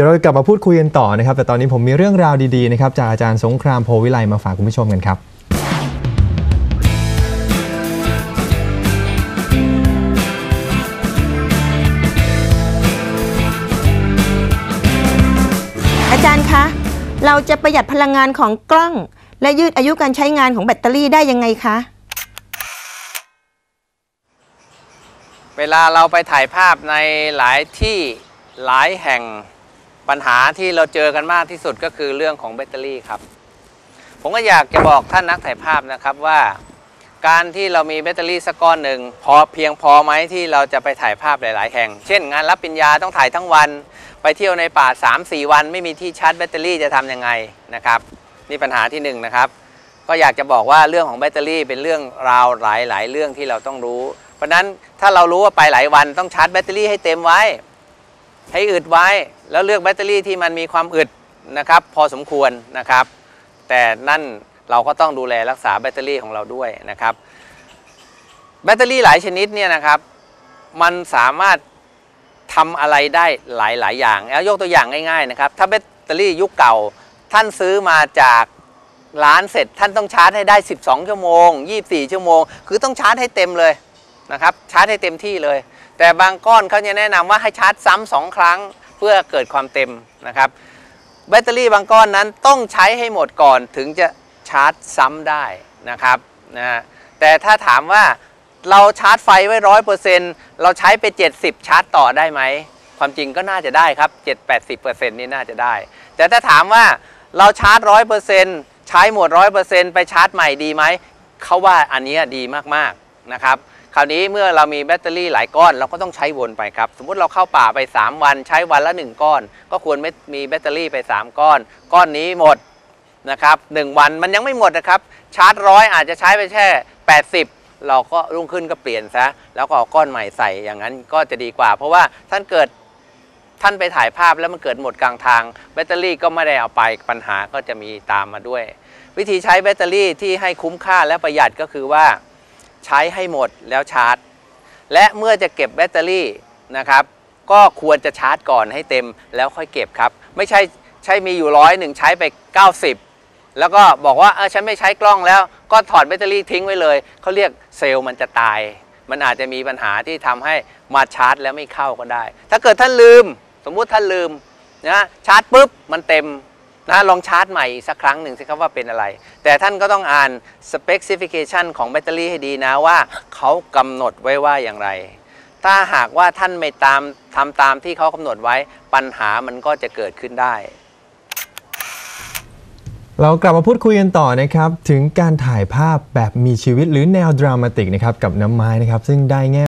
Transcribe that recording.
ดี๋ยวเรากลับมาพูดคุยกันต่อนะครับ แต่ตอนนี้ผมมีเรื่องราวดีๆนะครับจากอาจารย์สงครามโพวิไลมาฝากคุณผู้ชมกันครับ อาจารย์คะ เราจะประหยัดพลังงานของกล้อง และยืดอายุการใช้งานของแบตเตอรี่ได้ยังไงคะ เวลาเราไปถ่ายภาพในหลายที่หลายแห่ง ปัญหาที่เราเจอกันมากที่สุดก็คือเรื่องของแบตเตอรี่ครับ ผมก็อยากจะบอกท่านนักถ่ายภาพนะครับว่า การที่เรามีแบตเตอรี่สักก้อนหนึ่งพอเพียงพอไหมที่เราจะไปถ่ายภาพหลาย ๆ แห่ง เช่น งานรับปริญญาต้องถ่ายทั้งวัน ไปเที่ยวในป่า 3-4 วัน ไม่มีที่ชาร์จแบตเตอรี่จะทำยังไงนะครับนี่ปัญหาที่หนึ่งนะครับก็อยากจะบอกว่าเรื่องของแบตเตอรี่เป็นเรื่องราวหลาย ๆ เรื่องที่เราต้องรู้ เพราะฉะนั้นถ้าเรารู้ว่าไปหลายวันต้องชาร์จแบตเตอรี่ให้เต็มไว้ ให้อึดไว้ แล้วเลือกแบตเตอรี่ที่มันมีความอึดนะครับ พอสมควรนะครับ แต่นั่นเราก็ต้องดูแลรักษาแบตเตอรี่ของเราด้วยนะครับ แบตเตอรี่หลายชนิดเนี่ยนะครับ มันสามารถทำอะไรได้หลาย ๆ อย่างแล้วยกตัวอย่างง่าย ๆ นะครับ ถ้าแบตเตอรี่ยุคเก่าท่านซื้อมาจากร้านเสร็จท่านต้องชาร์จให้ได้ 12 ชั่วโมง 24 ชั่วโมง คือต้องชาร์จให้เต็มเลย นะครับชาร์จให้เต็มที่เลย แต่บางก้อนเขาจะแนะนำว่าให้ชาร์จซ้ำสองครั้งเพื่อเกิดความเต็มนะครับแบตเตอรี่บางก้อนนั้นต้องใช้ให้หมดก่อนถึงจะชาร์จซ้ำได้นะครับนะฮะแต่ถ้าถามว่าเราชาร์จไฟไว้ร้อยเปอร์เซ็นต์เราใช้ไป 70 ชาร์จต่อได้ไหม ความจริงก็น่าจะได้ครับ 7-80%นี่น่าจะได้ แต่ถ้าถามว่าเราชาร์จร้อยเปอร์เซ็นต์ใช้หมดร้อยเปอร์เซ็นต์ไปชาร์จใหม่ดีไหมเขาว่าอันนี้ดีมากๆ นะครับคราวนี้เมื่อเรามีแบตเตอรี่หลายก้อนเราก็ต้องใช้วนไปครับ สมมุติเราเข้าป่าไป 3 วันใช้วันละ 1 ก้อน ก็ควรไม่มีแบตเตอรี่ไป 3 ก้อน ก้อนนี้หมดนะครับหนึ่งวันมันยังไม่หมดนะครับชาร์จร้อยอาจจะใช้ไปแค่ 80เราก็รุ่งขึ้นก็เปลี่ยนซะแล้วก็เอาก้อนใหม่ใส่อย่างนั้นก็จะดีกว่า เพราะว่าท่านเกิดท่านไปถ่ายภาพแล้วมันเกิดหมดกลางทาง แบตเตอรี่ก็ไม่ได้เอาไปปัญหาก็จะมีตามมาด้วย วิธีใช้แบตเตอรี่ที่ให้คุ้มค่าและประหยัดก็คือว่า ใช้ให้หมดแล้วชาร์จ และเมื่อจะเก็บแบตเตอรี่นะครับ ก็ควรจะชาร์จก่อนให้เต็มแล้วค่อยเก็บครับ ไม่ใช่ใช้มีอยู่ร้อยหนึ่งใช้ไป 90 แล้วก็บอกว่าเออฉันไม่ใช้กล้องแล้วก็ถอดแบตเตอรี่ทิ้งไว้เลย เขาเรียกเซลล์มันจะตาย มันอาจจะมีปัญหาที่ทำให้มาชาร์จแล้วไม่เข้าก็ได้ ถ้าเกิดท่านลืม สมมุติท่านลืมนะชาร์จปุ๊บมันเต็ม นะลองชาร์จใหม่สักครั้งหนึ่งสิครับว่าเป็นอะไร แต่ท่านก็ต้องอ่าน specification ของแบตเตอรี่ให้ดีนะว่าเขากำหนดไว้ว่าอย่างไร ถ้าหากว่าท่านไม่ตามทำตามที่เขากำหนดไว้ปัญหามันก็จะเกิดขึ้นได้เรากลับมาพูดคุยกันต่อนะครับถึงการถ่ายภาพแบบมีชีวิตหรือแนวดรามาติกนะครับกับน้ำไม้นะครับซึ่งได้แง่